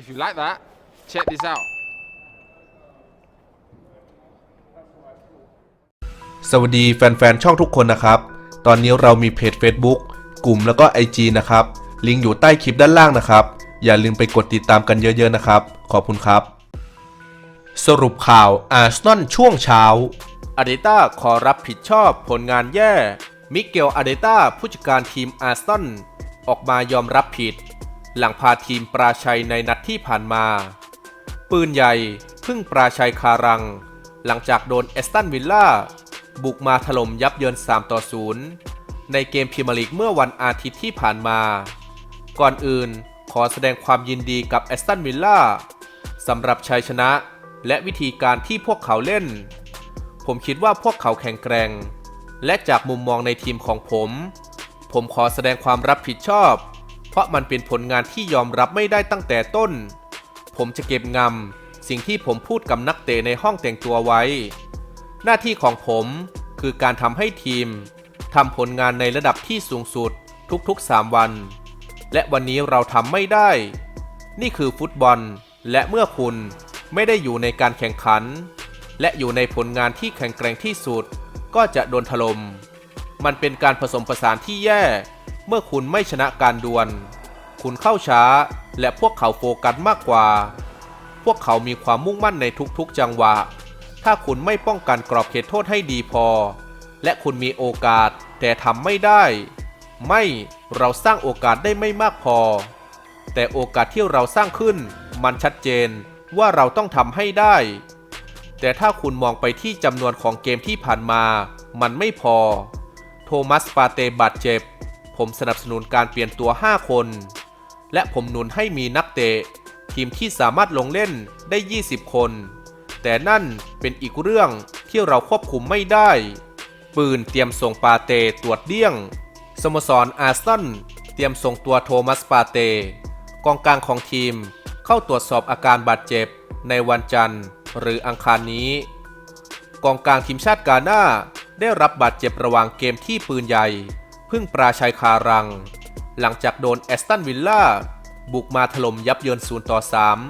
If you like that, check this out. สวัสดีแฟนๆ ช่องทุกคนนะครับ ตอนนี้เรามีเพจ Facebook กลุ่มแล้วก็ IG นะครับ ลิงก์อยู่ใต้คลิปด้านล่างนะครับ อย่าลืมไปกดติดตามกันเยอะๆ นะครับ ขอบคุณครับ สรุปข่าวอาร์เซนอลช่วงเช้า อาเดต้าขอรับผิดชอบผลงานแย่ มิเกลอาเดต้าผู้จัดการทีมอาร์เซนอลออกมายอมรับผิด หลังพาทีมปราชัยในนัดที่ผ่านมา ปืนใหญ่พึ่งปราชัยคารัง หลังจากโดนเอสตันวิลล่าบุกมาถล่มยับเยิน 3 ต่อ 0 ในเกมพรีเมียร์ลีกเมื่อวันอาทิตย์ที่ผ่านมา ก่อนอื่นขอแสดงความยินดีกับเอสตันวิลล่าสำหรับชัยชนะและวิธีการที่พวกเขาเล่น ผมคิดว่าพวกเขาแข็งแกร่ง และจากมุมมองในทีมของผม ผมขอแสดงความรับผิดชอบ เพราะมันเป็นผลงานที่ยอมรับไม่ได้ตั้งแต่ต้น ผมจะเก็บงำสิ่งที่ผมพูดกับนักเตะในห้องแต่งตัวไว้ หน้าที่ของผมคือการทำให้ทีมทำผลงานในระดับที่สูงสุดทุกๆ 3 วัน และวันนี้เราทำไม่ได้ นี่คือฟุตบอล และเมื่อคุณไม่ได้อยู่ในการแข่งขัน และอยู่ในผลงานที่แข็งแกร่งที่สุด ก็จะโดนถลม่มมันเป็นการผสมผสานที่แย่ เมื่อคุณไม่ชนะการดวล คุณเข้าช้า และพวกเขาโฟกัสมากกว่า พวกเขามีความมุ่งมั่นในทุกๆจังหวะ ถ้าคุณไม่ป้องกันกรอบเขตโทษให้ดีพอ และคุณมีโอกาสแต่ทำไม่ได้ ไม่เราสร้างโอกาสได้ไม่มากพอ แต่โอกาสที่เราสร้างขึ้น มันชัดเจนว่าเราต้องทำให้ได้ แต่ถ้าคุณมองไปที่จำนวนของเกมที่ผ่านมา มันไม่พอ โทมัสปาเตบาดเจ็บ ผมสนับสนุนการเปลี่ยนตัว 5 คน และผมหนุนให้มีนักเตะ ทีมที่สามารถลงเล่นได้ 20 คน แต่นั่นเป็นอีกเรื่องที่เราควบคุมไม่ได้ ปืนเตรียมส่งปาเตตรวจเดี้ยง สโมสรอาร์เซนเตรียมส่งตัวโทมัสปาเต กองกลางของทีมเข้าตรวจสอบอาการบาดเจ็บในวันจันทร์หรืออังคารนี้ กองกลางทีมชาติกาหน้าได้รับบาดเจ็บระหว่างเกมที่ปืนใหญ่ พึ่งปราชัยคารัง หลังจากโดนแอสตันวิลล่าบุกมาถล่มยับเยิน0ต่อ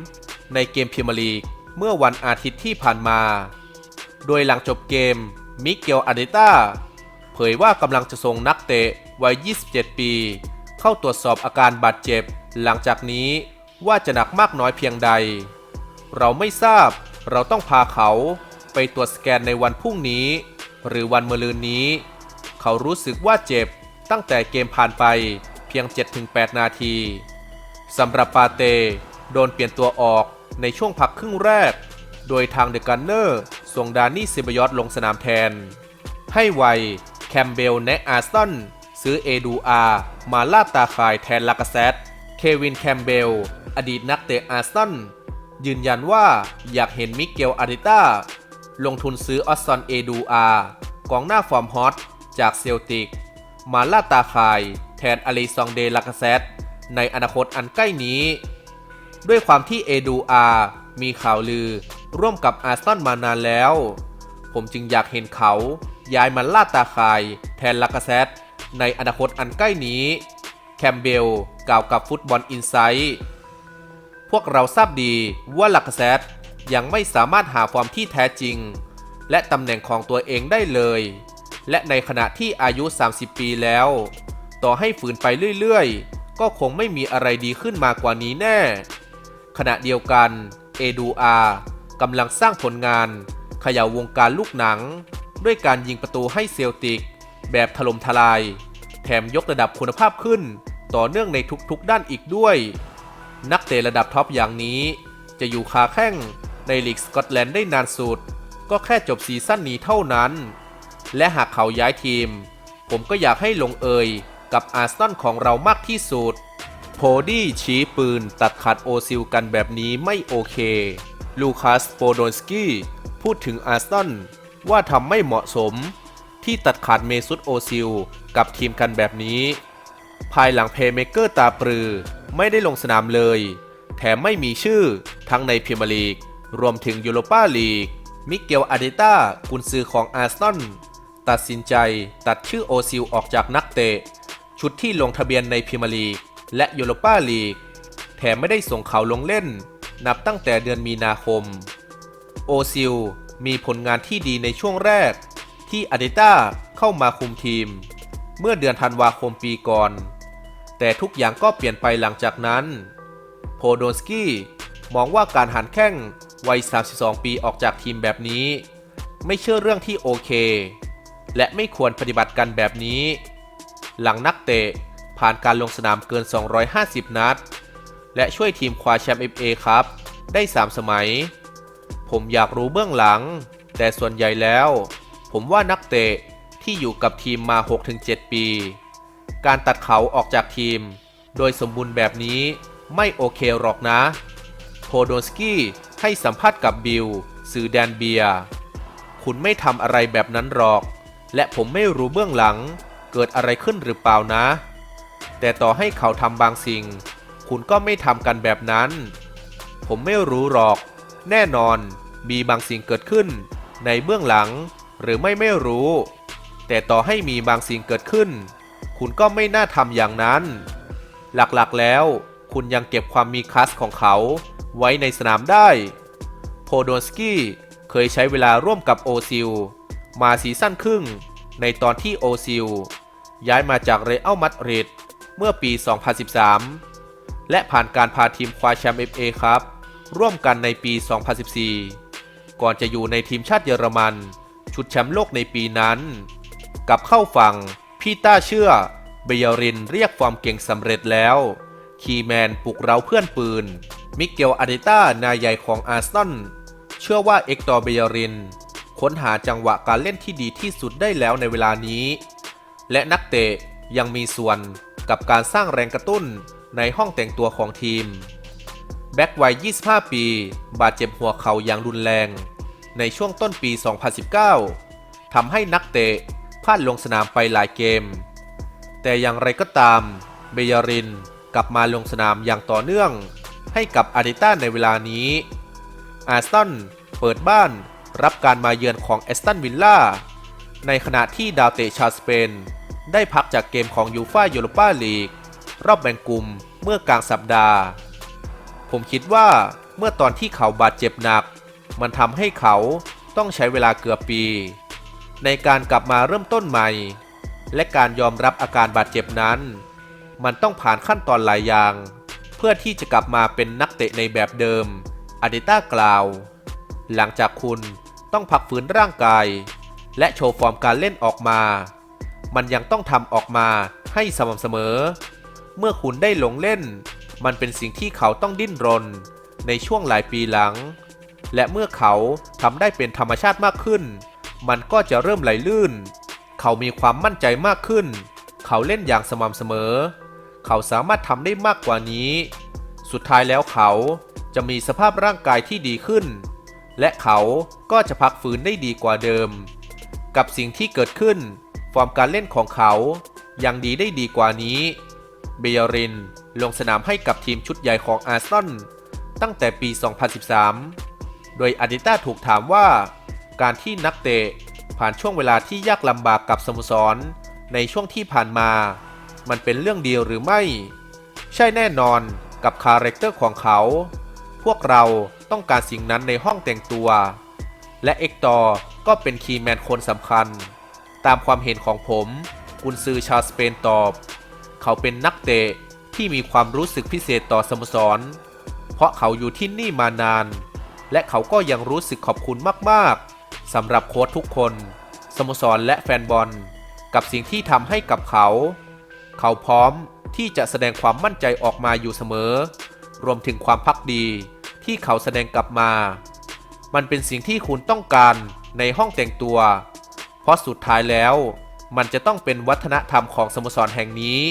3 ในเกมพรีเมียร์ลีกเมื่อวันอาทิตย์ที่ผ่านมา โดยหลังจบเกมมิเกลอาเดต้าเผยว่ากำลังจะส่งนักเตะวัย 27 ปี เข้าตรวจสอบอาการบาดเจ็บ หลังจากนี้ว่าจะหนักมากน้อยเพียงใด เราไม่ทราบเราต้องพาเขาไปตรวจสแกนในวันพรุ่งนี้ หรือวันมะรืนนี้ เขารู้สึกว่าเจ็บ ตั้งแต่เกมผ่านไปเพียง 7-8 นาทีสำหรับปาเตโดนเปลี่ยนตัวออกในช่วงพักครึ่งแรก โดยทางเดอะกันเนอร์ส่งดานี่ซิบยอตลงสนามแทน ให้ไวแคมเบลแนอาร์ตันซื้อเอดูอาร์มาลาดตาข่ายแทนลากาเซตเควินแคมเบล อดีตนักเตะอาร์ตันยืนยันว่าอยากเห็นมิเกลอาริต้าลงทุนซื้อออสซอนเอดูอา กองหน้าฟอร์มฮอตจากเซลติก มาลาตาคาย แทนอลีซองเดลากาเซตในอนาคตอันใกล้นี้ ด้วยความที่เอดูอามีข่าวลือ ร่วมกับอาร์ตันมานานแล้ว ผมจึงอยากเห็นเขาย้ายมาลาตาคาย แทนลากาเซตในอนาคตอันใกล้นี้ แคมเบลกล่าวกับฟุตบอลอินไซต์พวกเราทราบดีว่าลากาเซตยังไม่สามารถหาฟอร์มที่แท้จริง และตำแหน่งของตัวเองได้เลย และในขณะที่อายุ 30 ปีแล้ว ต่อให้ฝืนไปเรื่อยๆ ก็คงไม่มีอะไรดีขึ้นมากว่านี้แน่ ขณะเดียวกันเอดูอากำลังสร้างผลงานเขย่าวงการลูกหนัง ด้วยการยิงประตูให้เซลติก แบบถล่มทลาย แถมยกระดับคุณภาพขึ้น ต่อเนื่องในทุกๆด้านอีกด้วย นักเตะระดับท็อปอย่างนี้ จะอยู่คาแข้งในลีกสกอตแลนด์ได้นานสุด ก็แค่จบซีซั่นนี้เท่านั้น และหากเขาย้ายทีม ผมก็อยากให้ลงเอยกับอาร์เซนของเรามากที่สุด โพดี้ชี้ปืนตัดขาดโอซิลกันแบบนี้ไม่โอเค ลูคัสโปโดนสกี้พูดถึงอาร์เซนว่าทำไม่เหมาะสม ที่ตัดขาดเมซุตโอซิลกับทีมกันแบบนี้ ภายหลังเพย์เมเกอร์ตาปรือ ไม่ได้ลงสนามเลย แถมไม่มีชื่อทั้งในพรีเมียร์ลีก รวมถึงยูโรปาลีก มิเกลอาเดต้ากุนซือของอาร์เซน ตัดสินใจตัดชื่อโอซิลออกจากนักเตะ ชุดที่ลงทะเบียนในพรีเมียร์ลีก และยูโรปาลีก แถมไม่ได้ส่งเขาลงเล่น นับตั้งแต่เดือนมีนาคม โอซิลมีผลงานที่ดีในช่วงแรก ที่อาดิต้าเข้ามาคุมทีม เมื่อเดือนธันวาคมปีก่อน แต่ทุกอย่างก็เปลี่ยนไปหลังจากนั้น โพโดนสกี้มองว่าการหันแข้งวัย 32 ปีออกจากทีมแบบนี้ ไม่เชื่อเรื่องที่โอเค และไม่ควรปฏิบัติกันแบบนี้ หลังนักเตะผ่านการลงสนามเกิน 250 นัด และช่วยทีมคว้าแชมป์ FA ครับ ได้ 3 สมัย ผมอยากรู้เบื้องหลัง แต่ส่วนใหญ่แล้ว ผมว่านักเตะที่อยู่กับทีมมา 6-7 ปี การตัดเขาออกจากทีม โดยสมบูรณ์แบบนี้ไม่โอเคหรอกนะโพโดนสกี้ให้สัมภาษณ์กับบิลสื่อแดนเบียร์คุณไม่ทำอะไรแบบนั้นหรอก และผมไม่รู้เบื้องหลังเกิดอะไรขึ้นหรือเปล่านะ แต่ต่อให้เขาทำบางสิ่ง คุณก็ไม่ทำกันแบบนั้น ผมไม่รู้หรอก แน่นอนมีบางสิ่งเกิดขึ้น ในเบื้องหลัง หรือไม่ไม่รู้ แต่ต่อให้มีบางสิ่งเกิดขึ้น คุณก็ไม่น่าทำอย่างนั้น หลักๆแล้ว คุณยังเก็บความมีคลาสของเขาไว้ในสนามได้ โพโดนสกี้เคยใช้เวลาร่วมกับโอซิล มาซีซั่นครึ่ง ในตอนที่โอซิลย้ายมาจากเรอัลมาดริดเมื่อปี 2013 และผ่านการพาทีมคว้าแชมป์ FA ครับ ร่วมกันในปี 2014 ก่อนจะอยู่ในทีมชาติเยอรมัน ชุดแชมป์โลกในปีนั้น กลับเข้าฝั่งพี่ต้าเชื่อ เบยรินเรียกความเก่งสำเร็จแล้ว คีแมนปลุกเราเพื่อนปืน มิเกลอาริต้านายใหญ่ของอาร์ซนอลเชื่อว่าเอ็กตอร์เบยริน ค้นหาจังหวะการเล่นที่ดีที่สุดได้แล้วในเวลานี้ และนักเตะยังมีส่วนกับการสร้างแรงกระตุ้นในห้องแต่งตัวของทีม แบ็กวัย 25 ปี บาดเจ็บหัวเข่าอย่างรุนแรง ในช่วงต้นปี 2019 ทำให้นักเตะพลาดลงสนามไปหลายเกม แต่อย่างไรก็ตาม เบยารินกลับมาลงสนามอย่างต่อเนื่อง ให้กับอาริต้าในเวลานี้ อาร์ตันเปิดบ้าน รับการมาเยือนของแอสตันวิลล่าในขณะที่ดาวเตะชาวสเปน ได้พักจากเกมของยูฟ่ายูโรปาลีก รอบแบ่งกลุ่มเมื่อกลางสัปดาห์ ผมคิดว่าเมื่อตอนที่เขาบาดเจ็บหนัก มันทำให้เขาต้องใช้เวลาเกือบปี ในการกลับมาเริ่มต้นใหม่ และการยอมรับอาการบาดเจ็บนั้น มันต้องผ่านขั้นตอนหลายอย่าง เพื่อที่จะกลับมาเป็นนักเตะในแบบเดิมอาดิต้ากล่าว หลังจากคุณ ต้องพักฟื้นร่างกาย และโชว์ฟอร์มการเล่นออกมา มันยังต้องทำออกมาให้สม่ำเสมอ เมื่อคุณได้ลงเล่น มันเป็นสิ่งที่เขาต้องดิ้นรน ในช่วงหลายปีหลัง และเมื่อเขาทำได้เป็นธรรมชาติมากขึ้น มันก็จะเริ่มไหลลื่น เขามีความมั่นใจมากขึ้น เขาเล่นอย่างสม่ำเสมอ เขาสามารถทำได้มากกว่านี้ สุดท้ายแล้วเขาจะมีสภาพร่างกายที่ดีขึ้น และเขาก็จะพักฟื้นได้ดีกว่าเดิม กับสิ่งที่เกิดขึ้น ฟอร์มการเล่นของเขายังดีได้ดีกว่านี้ เบยรินลงสนามให้กับทีมชุดใหญ่ของอาร์ซอลตั้งแต่ปี 2013 โดยอาดิต้าถูกถามว่าการที่นักเตะผ่านช่วงเวลาที่ยากลำบากกับสโมสร ในช่วงที่ผ่านมา มันเป็นเรื่องเดียวหรือไม่ ใช่แน่นอนกับคาแรคเตอร์ของเขา พวกเราต้องการสิ่งนั้นในห้องแต่งตัว และเอ็กตอร์ก็เป็นคีย์แมนคนสำคัญ ตามความเห็นของผมกุนซือชาวสเปนตอบ เขาเป็นนักเตะที่มีความรู้สึกพิเศษต่อสโมสร เพราะเขาอยู่ที่นี่มานาน และเขาก็ยังรู้สึกขอบคุณมากๆสำหรับโค้ชทุกคนสโมสรและแฟนบอล กับสิ่งที่ทำให้กับเขา เขาพร้อมที่จะแสดงความมั่นใจออกมาอยู่เสมอ รวมถึงความพักดี ที่เขาแสดงกลับมา มันเป็นสิ่งที่คุณต้องการในห้องแต่งตัว เพราะสุดท้ายแล้ว มันจะต้องเป็นวัฒนธรรมของสโมสรแห่งนี้